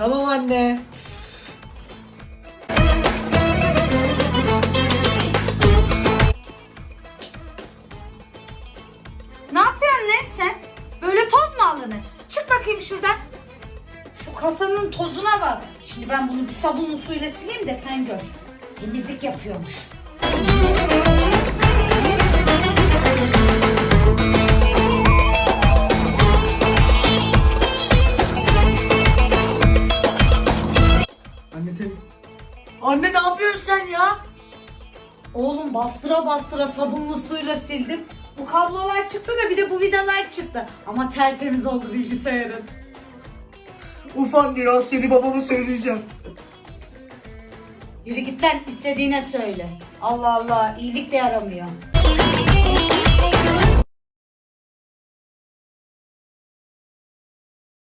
Tamam anne. Ne yapıyorsun lan sen? Böyle toz mu alınır? Çık bakayım şuradan. Şu kasanın tozuna bak. Şimdi ben bunu bir sabunlu suyla sileyim de sen gör. Temizlik yapıyormuş. Anne tem. Anne ne yapıyorsun sen ya? Oğlum bastıra bastıra sabunlu suyla sildim. Bu kablolar çıktı da bir de bu vidalar çıktı. Ama tertemiz oldu bilgisayarın. Uf anne ya seni babama söyleyeceğim. Yürü git lan istediğine söyle. Allah Allah iyilik de yaramıyor.